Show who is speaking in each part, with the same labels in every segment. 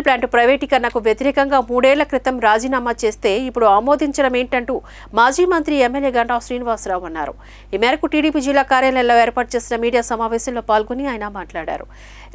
Speaker 1: Steel plant ప్రైవేటీకరణకు వ్యతిరేకంగా మూడేళ్ళ క్రితం రాజీనామా చేస్తే ఇప్పుడు ఆమోదించడం ఏంటంటూ మాజీ మంత్రి ఎమ్మెల్యే గంటా శ్రీనివాసరావు అన్నారు. ఈ మేరకు టీడీపీ జిల్లా కార్యాలయంలో ఏర్పాటు చేసిన మీడియా సమావేశంలో పాల్గొని ఆయన మాట్లాడారు.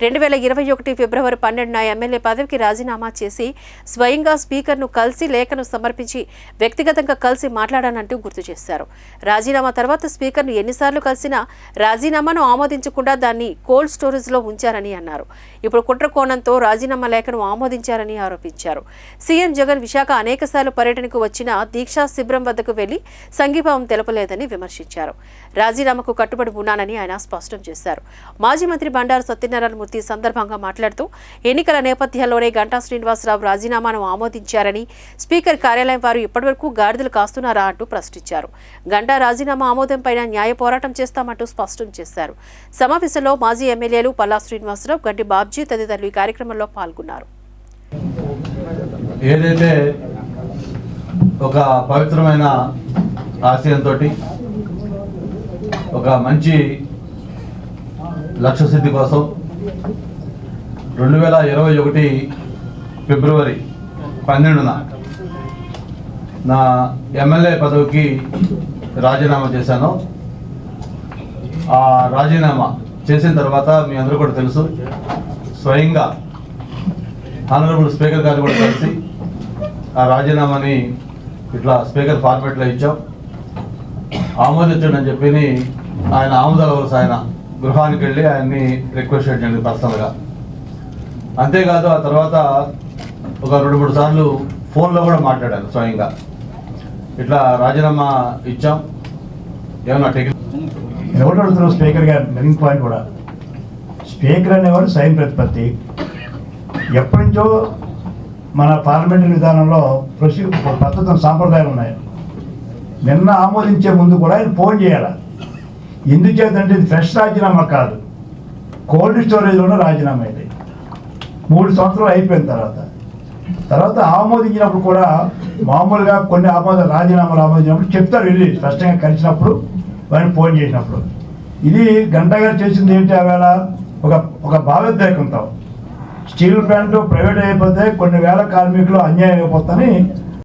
Speaker 1: రెండు వేల ఇరవై ఒకటి ఫిబ్రవరి పన్నెండున ఎమ్మెల్యే పదవికి రాజీనామా చేసి స్వయంగా స్పీకర్ను కలిసి లేఖను సమర్పించి వ్యక్తిగతంగా కలిసి మాట్లాడానంటూ గుర్తు చేశారు. రాజీనామా తర్వాత స్పీకర్ను ఎన్నిసార్లు కలిసినా రాజీనామాను ఆమోదించకుండా దాన్ని కోల్డ్ స్టోరేజ్లో ఉంచారని అన్నారు. ఇప్పుడు కుట్ర కోణంతో రాజీనామా లేఖను ఆమోదించారని ఆరోపించారు. సీఎం జగన్ విశాఖ అనేకసార్లు పర్యటనకు వచ్చిన దీక్షా శిబిరం వద్దకు వెళ్ళి సంఘీభావం తెలపలేదని విమర్శించారు. రాజీనామాకు కట్టుబడి ఉన్నానని ఆయన స్పష్టం చేశారు. మాజీ మంత్రి బండారు సత్యనారాయణ మూర్తి సందర్భంగా మాట్లాడుతూ ఎన్నికల నేపథ్యంలోనే గంటా శ్రీనివాసరావు రాజీనామాను ఆమోదించారని స్పీకర్ కార్యాలయం వారు ఇప్పటివరకు గాడిదలు కాస్తున్నారా అంటూ ప్రశ్నించారు. గంటా రాజీనామా ఆమోదంపైన న్యాయ పోరాటం చేస్తామంటూ స్పష్టం చేశారు. సమావేశంలో మాజీ ఎమ్మెల్యేలు పల్లా శ్రీనివాసరావు గడ్డి బాబ్జీ తదితరులు ఈ కార్యక్రమంలో పాల్గొన్నారు.
Speaker 2: ఏదైతే ఒక పవిత్రమైన ఆశయంతో ఒక మంచి లక్ష్య సిద్ధి కోసం రెండు వేల ఇరవై ఒకటి ఫిబ్రవరి పన్నెండున నా ఎమ్మెల్యే పదవికి రాజీనామా చేశాను. ఆ రాజీనామా చేసిన తర్వాత మీ అందరూ కూడా తెలుసు. స్వయంగా ఆనరబుల్ స్పీకర్ గారు కూడా కలిసి ఆ రాజీనామాని ఇట్లా స్పీకర్ ఫార్మేట్లో ఇచ్చాం. ఆమోదించండి అని చెప్పి ఆయన ఆమోదాల వలస ఆయన గృహానికి వెళ్ళి ఆయన్ని రిక్వెస్ట్ చేయండి పర్సనల్గా అంతేకాదు ఆ తర్వాత ఒక రెండు మూడు సార్లు ఫోన్లో కూడా మాట్లాడాను స్వయంగా. ఇట్లా రాజీనామా ఇచ్చాం. ఏమన్నా టెక్నిక్?
Speaker 3: ఎవరు అడుగుతున్నారు స్పీకర్ గారు? మెయిన్ పాయింట్ కూడా. స్పీకర్ అనేవాడు స్వయం ప్రతిపత్తి. ఎప్పటి నుంచో మన పార్లమెంటరీ విధానంలో ప్రొసీ పద్ధతులు సాంప్రదాయాలు ఉన్నాయి. నిన్న ఆమోదించే ముందు కూడా ఆయన ఫోన్ చేయాలి. ఎందుచేతంటే ఇది ఫ్రెష్ రాజీనామా కాదు. కోల్డ్ స్టోరేజ్లోనే రాజీనామా ఇది. మూడు సంవత్సరాలు అయిపోయిన తర్వాత. తర్వాత ఆమోదించినప్పుడు కూడా మామూలుగా కొన్ని ఆమోద రాజీనామాలు ఆమోదించినప్పుడు చెప్తారు వెళ్ళి స్పష్టంగా కలిసినప్పుడు వారిని ఫోన్ చేసినప్పుడు. ఇది గంట గారు చేసింది ఏంటి ఆవేళ ఒక ఒక భావోద్వేగంతో. స్టీల్ ప్లాంట్ ప్రైవేట్ అయిపోతే కొన్ని వేల కార్మికులు అన్యాయం అయిపోతుందని